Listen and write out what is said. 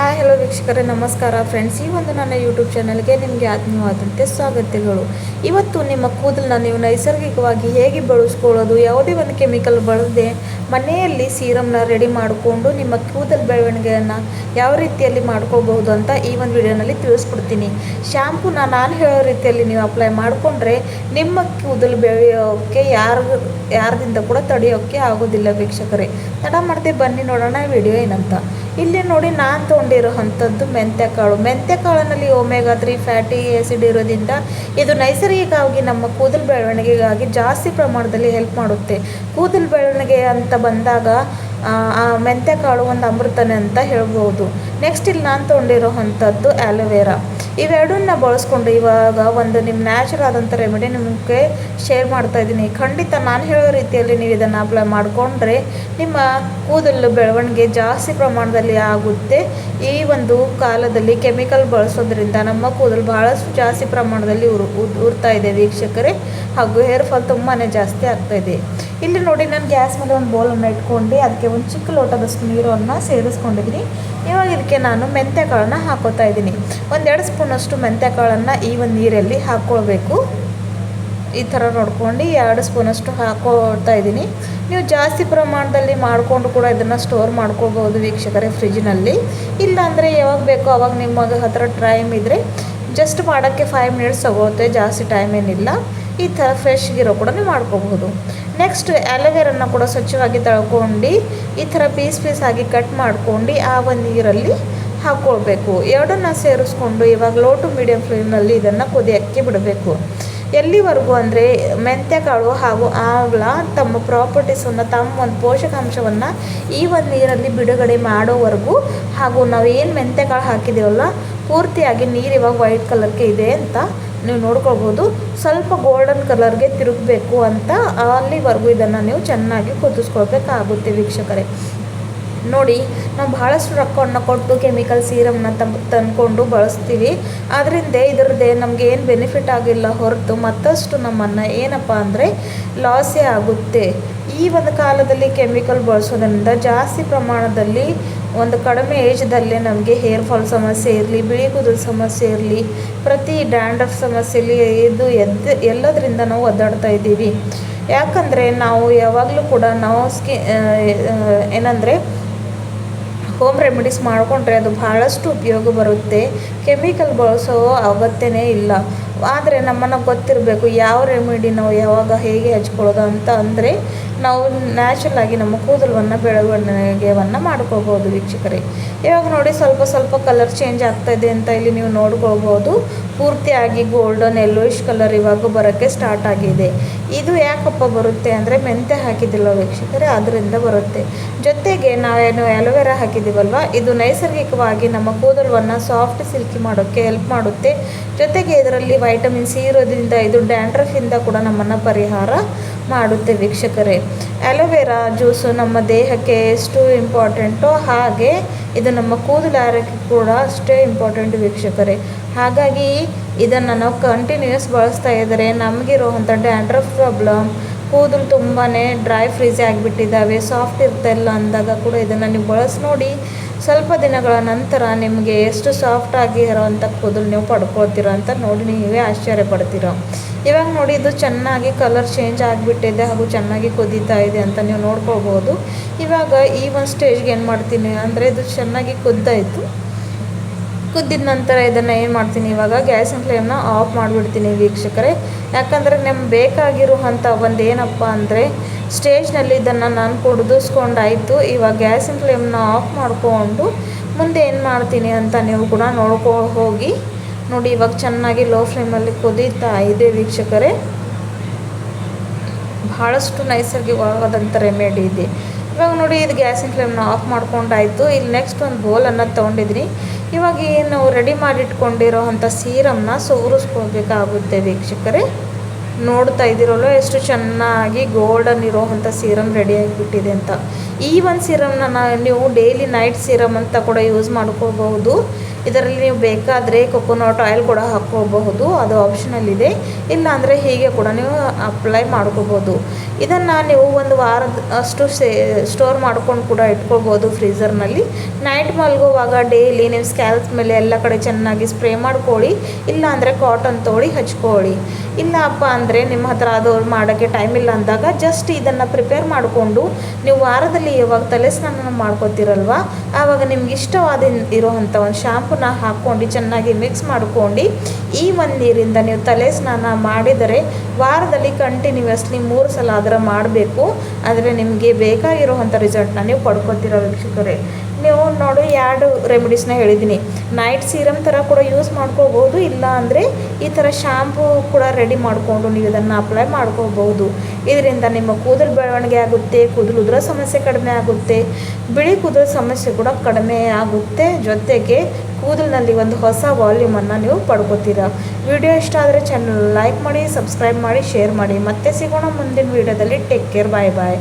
Hi hello ವೀಕ್ಷಕರೇ, ನಮಸ್ಕಾರ friends ಈ ಒಂದು ನನ್ನ ಯೂಟ್ಯೂಬ್ ಚಾನಲ್ಗೆ ನಿಮಗೆ ಆತ್ಮೀಯವಾದಂತೆ ಸ್ವಾಗತಗಳು. ಇವತ್ತು ನಿಮ್ಮ ಕೂದಲನ್ನ ನೀವು ನೈಸರ್ಗಿಕವಾಗಿ ಹೇಗೆ ಬಳಸ್ಕೊಳ್ಳೋದು, ಯಾವುದೇ ಒಂದು ಕೆಮಿಕಲ್ ಬಳಸದೆ ಮನೆಯಲ್ಲಿ ಸೀರಮ್ನ ರೆಡಿ ಮಾಡಿಕೊಂಡು ನಿಮ್ಮ ಕೂದಲು ಬೆಳವಣಿಗೆಯನ್ನು ಯಾವ ರೀತಿಯಲ್ಲಿ ಮಾಡ್ಕೋಬಹುದು ಅಂತ ಈ ಒಂದು ವಿಡಿಯೋನಲ್ಲಿ ತಿಳಿಸ್ಕೊಡ್ತೀನಿ. ಶ್ಯಾಂಪೂನ ನಾನು ಹೇಳೋ ರೀತಿಯಲ್ಲಿ ನೀವು ಅಪ್ಲೈ ಮಾಡಿಕೊಂಡ್ರೆ ನಿಮ್ಮ ಕೂದಲು ಬೆಳೆಯೋಕ್ಕೆ ಯಾರು, ಯಾರದಿಂದ ಕೂಡ ತಡೆಯೋಕ್ಕೆ ಆಗೋದಿಲ್ಲ ವೀಕ್ಷಕರೇ. ತಡ ಮಾಡದೆ ಬನ್ನಿ ನೋಡೋಣ ವಿಡಿಯೋ ಏನಂತ. ಇಲ್ಲಿ ನೋಡಿ ನಾನು ತೊಗೊಂಡಿರೋ ಅಂಥದ್ದು ಮೆಂತ್ಯ ಕಾಳು ಮೆಂತ್ಯ ಕಾಳಿನಲ್ಲಿ ಒಮೆಗಾ ತ್ರೀ ಫ್ಯಾಟಿ ಆ್ಯಸಿಡ್ ಇರೋದ್ರಿಂದ ಇದು ನೈಸರ್ಗಿಕವಾಗಿ ನಮ್ಮ ಕೂದಲು ಬೆಳವಣಿಗೆಗಾಗಿ ಜಾಸ್ತಿ ಪ್ರಮಾಣದಲ್ಲಿ ಹೆಲ್ಪ್ ಮಾಡುತ್ತೆ. ಕೂದಲು ಬೆಳವಣಿಗೆ ಅಂತ ಬಂದಾಗ ಆ, ಆ ಮೆಂತ್ಯ ಕಾಳು ಒಂದು ಅಮೃತನೇ ಅಂತ ಹೇಳ್ಬೋದು. ನೆಕ್ಸ್ಟ್ ಇಲ್ಲಿ ನಾನು ತೊಗೊಂಡಿರೋ ಅಂಥದ್ದು ಆ್ಯಲೋವೆರಾ ಇವೆರಡನ್ನ ಬಳಸ್ಕೊಂಡು ಇವಾಗ ಒಂದು ನಿಮ್ಮ ನ್ಯಾಚುರಲ್ ಆದಂಥ ರೆಮಿಡಿ ನಿಮಗೆ ಶೇರ್ ಮಾಡ್ತಾ ಇದ್ದೀನಿ. ಖಂಡಿತ ನಾನು ಹೇಳೋ ರೀತಿಯಲ್ಲಿ ನೀವು ಇದನ್ನು ಅಪ್ಲೈ ಮಾಡಿಕೊಂಡ್ರೆ ನಿಮ್ಮ ಕೂದಲು ಬೆಳವಣಿಗೆ ಜಾಸ್ತಿ ಪ್ರಮಾಣದಲ್ಲಿ ಆಗುತ್ತೆ. ಈ ಒಂದು ಕಾಲದಲ್ಲಿ ಕೆಮಿಕಲ್ ಬಳಸೋದ್ರಿಂದ ನಮ್ಮ ಕೂದಲು ಬಹಳಷ್ಟು ಜಾಸ್ತಿ ಪ್ರಮಾಣದಲ್ಲಿ ಉರು ಉದ್- ಉರ್ತಾ ಇದೆ ವೀಕ್ಷಕರೇ. ಹಾಗೂ ಹೇರ್ ಫಾಲ್ ತುಂಬಾ ಜಾಸ್ತಿ ಆಗ್ತಾ ಇದೆ. ಇಲ್ಲಿ ನೋಡಿ ನಾನು ಗ್ಯಾಸ್ ಮೇಲೆ ಒಂದು ಬೌಲನ್ನು ಇಟ್ಕೊಂಡು ಅದಕ್ಕೆ ಒಂದು ಚಿಕ್ಕ ಲೋಟದಷ್ಟು ನೀರನ್ನು ಸೇರಿಸ್ಕೊಂಡಿದ್ದೀನಿ. ಇವಾಗ ಇದಕ್ಕೆ ನಾನು ಮೆಂತ್ಯ ಕಾಳನ್ನ ಹಾಕೋತಾ ಇದ್ದೀನಿ. ಒಂದೆರಡು ಸ್ಪೂನಷ್ಟು ಮೆಂತ್ಯ ಕಾಳನ್ನು ಈ ಒಂದು ನೀರಲ್ಲಿ ಹಾಕ್ಕೊಳ್ಬೇಕು. ಈ ಥರ ನೋಡ್ಕೊಂಡು ಎರಡು ಸ್ಪೂನಷ್ಟು ಹಾಕೋತಾ ಇದ್ದೀನಿ. ನೀವು ಜಾಸ್ತಿ ಪ್ರಮಾಣದಲ್ಲಿ ಮಾಡಿಕೊಂಡು ಕೂಡ ಇದನ್ನು ಸ್ಟೋರ್ ಮಾಡ್ಕೋಬೋದು ವೀಕ್ಷಕರೇ ಫ್ರಿಜ್ನಲ್ಲಿ ಇಲ್ಲಾಂದರೆ ಯಾವಾಗ ಬೇಕೋ ಅವಾಗ ನಿಮ್ಮದು ಹತ್ರ ಟೈಮ್ ಇದ್ದರೆ ಜಸ್ಟ್ ಮಾಡೋಕ್ಕೆ ಫೈವ್ ಮಿನಿಟ್ಸ್ ತಗೊಳುತ್ತೆ ಜಾಸ್ತಿ ಟೈಮ್ ಏನಿಲ್ಲ. ಈ ಥರ ಫ್ರೆಶ್ಗಿರೋ ಕೂಡ ಮಾಡ್ಕೋಬಹುದು ನೆಕ್ಸ್ಟ್ ಆಲೋವೆರನ್ನ ಕೂಡ ಸ್ವಚ್ಛವಾಗಿ ತಳ್ಕೊಂಡು, ಈ ಥರ ಪೀಸ್ ಪೀಸ್ ಆಗಿ ಕಟ್ ಮಾಡ್ಕೊಂಡು ಆ ಒಂದು ನೀರಲ್ಲಿ ಹಾಕ್ಕೊಳ್ಬೇಕು ಎರಡನ್ನ ಸೇರಿಸ್ಕೊಂಡು ಇವಾಗ ಲೋ ಟು ಮೀಡಿಯಮ್ ಫ್ಲೇಮಲ್ಲಿ ಇದನ್ನು ಕುದಿಯೋಕ್ಕೆ ಬಿಡಬೇಕು. ಎಲ್ಲಿವರೆಗೂ ಅಂದರೆ ಮೆಂತ್ಯಕಾಳು ಹಾಗೂ ಆಮ್ಲ ತಮ್ಮ ಪ್ರಾಪರ್ಟೀಸನ್ನು ತಮ್ಮ ಒಂದು ಪೋಷಕಾಂಶವನ್ನು ಈ ಒಂದು ನೀರಲ್ಲಿ ಬಿಡುಗಡೆ ಮಾಡೋವರೆಗೂ ಹಾಗೂ ನಾವು ಏನು ಮೆಂತ್ಯಕಾಳು ಹಾಕಿದ್ದೀವಲ್ಲ ಪೂರ್ತಿಯಾಗಿ ನೀರು ಇವಾಗ ವೈಟ್ ಕಲರ್ಗೆ ಇದೆ ಅಂತ ನೀವು ನೋಡ್ಕೊಳ್ಬೋದು. ಸ್ವಲ್ಪ ಗೋಲ್ಡನ್ ಕಲರ್ಗೆ ತಿರುಗಬೇಕು ಅಂತ ಅಲ್ಲಿವರೆಗೂ ಇದನ್ನು ನೀವು ಚೆನ್ನಾಗಿ ಕುದಿಸ್ಕೊಳ್ಬೇಕಾಗುತ್ತೆ ವೀಕ್ಷಕರೇ. ನೋಡಿ, ನಾವು ಬಹಳಷ್ಟು ರೊಕ್ಕವನ್ನು ಕೊಟ್ಟು ಕೆಮಿಕಲ್ ಸೀರಮ್ನ ತಂ ತಂದ್ಕೊಂಡು ಬಳಸ್ತೀವಿ. ಅದರಿಂದ ಇದರದ್ದೇ ನಮಗೆ ಏನು ಬೆನಿಫಿಟ್ ಆಗಿಲ್ಲ ಹೊರತು ಮತ್ತಷ್ಟು ನಮ್ಮನ್ನು ಏನಪ್ಪ ಅಂದರೆ ಲಾಸೇ ಆಗುತ್ತೆ. ಈ ಒಂದು ಕಾಲದಲ್ಲಿ ಕೆಮಿಕಲ್ ಬಳಸೋದ್ರಿಂದ ಜಾಸ್ತಿ ಪ್ರಮಾಣದಲ್ಲಿ ಒಂದು ಕಡಿಮೆ ಏಜ್ದಲ್ಲೇ ನಮಗೆ ಹೇರ್ ಫಾಲ್ ಸಮಸ್ಯೆ ಇರಲಿ, ಬಿಳಿ ಕೂದಲು ಸಮಸ್ಯೆ ಇರಲಿ, ಪ್ರತಿ ಡ್ಯಾಂಡ್ರಫ್ ಸಮಸ್ಯೆ ಇರಲಿ, ಇದು ಎದ್ದು, ಎಲ್ಲದರಿಂದ ನಾವು ಒದ್ದಾಡ್ತಾ ಇದ್ದೀವಿ. ಯಾಕಂದರೆ ನಾವು ಯಾವಾಗಲೂ ಕೂಡ ನಾವು ಸ್ಕಿ ಏನಂದರೆ ಹೋಮ್ ರೆಮಿಡೀಸ್ ಮಾಡಿಕೊಂಡ್ರೆ ಅದು ಬಹಳಷ್ಟು ಉಪಯೋಗ ಬರುತ್ತೆ. ಕೆಮಿಕಲ್ ಬಳಸೋ ಅಗತ್ಯನೇ ಇಲ್ಲ. ಆದರೆ ನಮ್ಮನ್ನು ಗೊತ್ತಿರಬೇಕು, ಯಾವ ರೆಮಿಡಿ ನಾವು ಯಾವಾಗ ಹೇಗೆ ಹಚ್ಕೊಳ್ಳೋದು ಅಂತ ಅಂದರೆ ನಾವು ನ್ಯಾಚುರಲ್ ಆಗಿ ನಮ್ಮ ಕೂದಲವನ್ನು ಬೆಳವಣಿಗೆಯನ್ನು ಮಾಡ್ಕೋಬೋದು ವೀಕ್ಷಕರೇ. ಇವಾಗ ನೋಡಿ ಸ್ವಲ್ಪ ಸ್ವಲ್ಪ ಕಲರ್ ಚೇಂಜ್ ಆಗ್ತಾ ಇದೆ ಅಂತ ಇಲ್ಲಿ ನೀವು ನೋಡ್ಕೊಳ್ಬೋದು ಪೂರ್ತಿಯಾಗಿ ಗೋಲ್ಡನ್ ಯೆಲ್ಲೋಯಿಶ್ ಕಲರ್ ಇವಾಗ ಬರೋಕ್ಕೆ ಸ್ಟಾರ್ಟ್ ಆಗಿದೆ. ಇದು ಯಾಕಪ್ಪ ಬರುತ್ತೆ ಅಂದರೆ ಮೆಂತೆ ಹಾಕಿದ್ದಿಲ್ಲ ವೀಕ್ಷಕರೇ? ಅದರಿಂದ ಬರುತ್ತೆ. ಜೊತೆಗೆ ನಾವೇನು ಆಲೋವೆರಾ ಹಾಕಿದ್ದೀವಲ್ವ? ಇದು ನೈಸರ್ಗಿಕವಾಗಿ ನಮ್ಮ ಕೂದಲವನ್ನು ಸಾಫ್ಟ್ ಸಿಲ್ಕಿ ಮಾಡೋಕ್ಕೆ ಹೆಲ್ಪ್ ಮಾಡುತ್ತೆ. ಜೊತೆಗೆ ಇದರಲ್ಲಿ ವೈಟಮಿನ್ ಸಿ ಇರೋದ್ರಿಂದ ಇದು ಡ್ಯಾಂಡ್ರಫಿಂದ ಕೂಡ ನಮ್ಮನ್ನು ಪರಿಹಾರ ಮಾಡುತ್ತೆ ವೀಕ್ಷಕರೇ. ಅಲೋವೆರಾ ಜ್ಯೂಸು ನಮ್ಮ ದೇಹಕ್ಕೆ ಎಷ್ಟು ಇಂಪಾರ್ಟೆಂಟೋ ಹಾಗೆ ಇದು ನಮ್ಮ ಕೂದಲು ಆರೋಗ್ಯಕ್ಕೆ ಕೂಡ ಅಷ್ಟೇ ಇಂಪಾರ್ಟೆಂಟ್ ವೀಕ್ಷಕರೇ. ಹಾಗಾಗಿ ಇದನ್ನು ನಾವು ಕಂಟಿನ್ಯೂಸ್ ಬಳಸ್ತಾ ಇದ್ದರೆ ನಮಗಿರುವಂಥ ಡ್ಯಾಂಡ್ರಫ್ ಪ್ರಾಬ್ಲಮ್ ಕೂದಲು ತುಂಬಾ ಡ್ರೈ ಫ್ರೀಜ್ ಆಗಿಬಿಟ್ಟಿದ್ದಾವೆ ಸಾಫ್ಟ್ ಇರ್ತಾ ಇಲ್ಲ ಅಂದಾಗ ಕೂಡ ಇದನ್ನು ನೀವು ಬಳಸಿ ನೋಡಿ. ಸ್ವಲ್ಪ ದಿನಗಳ ನಂತರ ನಿಮಗೆ ಎಷ್ಟು ಸಾಫ್ಟ್ ಆಗಿ ಇರೋವಂಥ ಕೂದಲು ನೀವು ಪಡ್ಕೊಳ್ತೀರ ಅಂತ ನೋಡಿ ನೀವೇ ಆಶ್ಚರ್ಯ ಪಡ್ತೀರ. ಇವಾಗ ನೋಡಿ ಇದು ಚೆನ್ನಾಗಿ ಕಲರ್ ಚೇಂಜ್ ಆಗಿಬಿಟ್ಟಿದೆ ಹಾಗೂ ಚೆನ್ನಾಗಿ ಕುದೀತಾ ಇದೆ ಅಂತ ನೀವು ನೋಡ್ಕೋಬೋದು ಇವಾಗ ಈ ಒಂದು ಸ್ಟೇಜ್ಗೆ ಏನು ಮಾಡ್ತೀನಿ ಅಂದರೆ ಇದು ಚೆನ್ನಾಗಿ ಕುದ್ದಾಯಿತು ಕುದ್ದಿದ ನಂತರ ಇದನ್ನು ಏನು ಮಾಡ್ತೀನಿ ಇವಾಗ ಗ್ಯಾಸಿನ ಫ್ಲೇಮ್ನ ಆಫ್ ಮಾಡಿಬಿಡ್ತೀನಿ ವೀಕ್ಷಕರೇ. ಯಾಕಂದರೆ ನಮ್ಗೆ ಬೇಕಾಗಿರುವಂಥ ಒಂದು ಏನಪ್ಪ ಅಂದರೆ ಸ್ಟೇಜ್ನಲ್ಲಿ ಇದನ್ನು ನಾನು ಕುಡಿದಿಸ್ಕೊಂಡಾಯಿತು. ಇವಾಗ ಗ್ಯಾಸಿನ ಫ್ಲೇಮ್ನ ಆಫ್ ಮಾಡಿಕೊಂಡು ಮುಂದೆ ಏನು ಮಾಡ್ತೀನಿ ಅಂತ ನೀವು ಕೂಡ ನೋಡ್ಕೊ ಹೋಗಿ ನೋಡಿ, ಇವಾಗ ಚೆನ್ನಾಗಿ ಲೋ ಫ್ಲೇಮಲ್ಲಿ ಕುದೀತಾ ಇದೆ ವೀಕ್ಷಕರೇ. ಭಾಳಷ್ಟು ನೈಸರ್ಗಿಕವಾದಂಥ ರೆಮೆಡಿ ಇದೆ. ಇವಾಗ ನೋಡಿ, ಇದು ಗ್ಯಾಸಿನ ಫ್ಲೇಮ್ನ ಆಫ್ ಮಾಡ್ಕೊಂಡಾಯಿತು. ಇಲ್ಲಿ ನೆಕ್ಸ್ಟ್ ಒಂದು ಬೋಲನ್ನು ತೊಗೊಂಡಿದ್ದೀನಿ ಇವಾಗ ಏನು ರೆಡಿ ಮಾಡಿಟ್ಕೊಂಡಿರೋ ಅಂಥ ಸೀರಮ್ನ ಸೋರಿಸ್ಕೊಳ್ಬೇಕಾಗುತ್ತೆ ವೀಕ್ಷಕರೇ. ನೋಡ್ತಾ ಇದ್ದೀರಲ್ಲ ಎಷ್ಟು ಚೆನ್ನಾಗಿ ಗೋಲ್ಡನ್ ಇರೋವಂಥ ಸೀರಮ್ ರೆಡಿ ಆಗಿಬಿಟ್ಟಿದೆ ಅಂತ. ಈ ಒಂದು ಸಿರಮ್ನ ನೀವು ಡೈಲಿ ನೈಟ್ ಸಿರಮ್ ಅಂತ ಕೂಡ ಯೂಸ್ ಮಾಡ್ಕೋಬಹುದು. ಇದರಲ್ಲಿ ನೀವು ಬೇಕಾದರೆ ಕೊಕೊನಟ್ ಆಯಿಲ್ ಕೂಡ ಹಾಕ್ಕೋಬಹುದು. ಅದು ಆಪ್ಷನಲ್ ಇದೆ. ಹೀಗೆ ಕೂಡ ನೀವು ಅಪ್ಲೈ ಮಾಡ್ಕೋಬೋದು ಇದನ್ನು ನೀವು ಒಂದು ವಾರದ ಅಷ್ಟು ಸೇ ಸ್ಟೋರ್ ಮಾಡ್ಕೊಂಡು ಕೂಡ ಇಟ್ಕೋಬೋದು ಫ್ರೀಝರ್ನಲ್ಲಿ ನೈಟ್ ಮಲ್ಗೋವಾಗ ಡೈಲಿ ನೀವು ಸ್ಕ್ಯಾಲ್ಸ್ ಮೇಲೆ ಎಲ್ಲ ಕಡೆ ಚೆನ್ನಾಗಿ ಸ್ಪ್ರೇ ಮಾಡ್ಕೊಳ್ಳಿ. ಇಲ್ಲಾಂದರೆ ಕಾಟನ್ ತೊಗೊಳ್ಳಿ ಹಚ್ಕೊಳ್ಳಿ. ಇಲ್ಲಪ್ಪ ಅಂದರೆ ನಿಮ್ಮ ಹತ್ರ ಅದು ಮಾಡೋಕ್ಕೆ ಟೈಮ್ ಇಲ್ಲ ಅಂದಾಗ ಜಸ್ಟ್ ಇದನ್ನು ಪ್ರಿಪೇರ್ ಮಾಡಿಕೊಂಡು ನೀವು ವಾರದಲ್ಲಿ ಯಾವಾಗ ತಲೆ ಸ್ನಾನ ಮಾಡ್ಕೋತಿರಲ್ವ? ಆವಾಗ ನಿಮ್ಗೆ ಇಷ್ಟವಾದ ಇರೋವಂಥ ಒಂದು ಶಾಂಪುನ ಹಾಕ್ಕೊಂಡು ಚೆನ್ನಾಗಿ ಮಿಕ್ಸ್ ಮಾಡ್ಕೊಂಡು ಈ ಒಂದು ನೀರಿಂದ ನೀವು ತಲೆ ಸ್ನಾನ ಮಾಡಿದರೆ ವಾರದಲ್ಲಿ ಕಂಟಿನ್ಯೂಸ್ಲಿ ಮೂರು ಸಲ ಆದರೆ ಮಾಡಬೇಕು. ಆದರೆ ನಿಮಗೆ ಬೇಕಾಗಿರುವಂಥ ರಿಸಲ್ಟ್ನ ನೀವು ಪಡ್ಕೊತಿರೋ ವೀಕ್ಷಕರೇ. ನೀವು ನೋಡು, ಎರಡು ರೆಮಿಡೀಸ್ನ ಹೇಳಿದ್ದೀನಿ ನೈಟ್ ಸೀರಮ್ ಥರ ಕೂಡ ಯೂಸ್ ಮಾಡ್ಕೋಬೋದು ಇಲ್ಲ ಅಂದರೆ ಈ ಥರ ಶಾಂಪೂ ಕೂಡ ರೆಡಿ ಮಾಡಿಕೊಂಡು ನೀವು ಇದನ್ನು ಅಪ್ಲೈ ಮಾಡ್ಕೋಬೋದು ಇದರಿಂದ ನಿಮ್ಮ ಕೂದಲು ಬೆಳವಣಿಗೆ ಆಗುತ್ತೆ, ಕೂದಲು ಉದುರ ಸಮಸ್ಯೆ ಕಡಿಮೆ ಆಗುತ್ತೆ, ಬಿಳಿ ಕೂದಲು ಸಮಸ್ಯೆ ಕೂಡ ಕಡಿಮೆ ಆಗುತ್ತೆ. ಜೊತೆಗೆ ಕೂದಲಿನಲ್ಲಿ ಒಂದು ಹೊಸ ವಾಲ್ಯೂಮನ್ನು ನೀವು ಪಡ್ಕೋತೀರಾ. ವಿಡಿಯೋ ಇಷ್ಟ ಆದರೆ ಚಾನಲ್ ಲೈಕ್ ಮಾಡಿ ಸಬ್ಸ್ಕ್ರೈಬ್ ಮಾಡಿ ಶೇರ್ ಮಾಡಿ. ಮತ್ತೆ ಸಿಗೋಣ ಮುಂದಿನ ವಿಡಿಯೋದಲ್ಲಿ. ಟೇಕ್ ಕೇರ್ ಬಾಯ್ ಬಾಯ್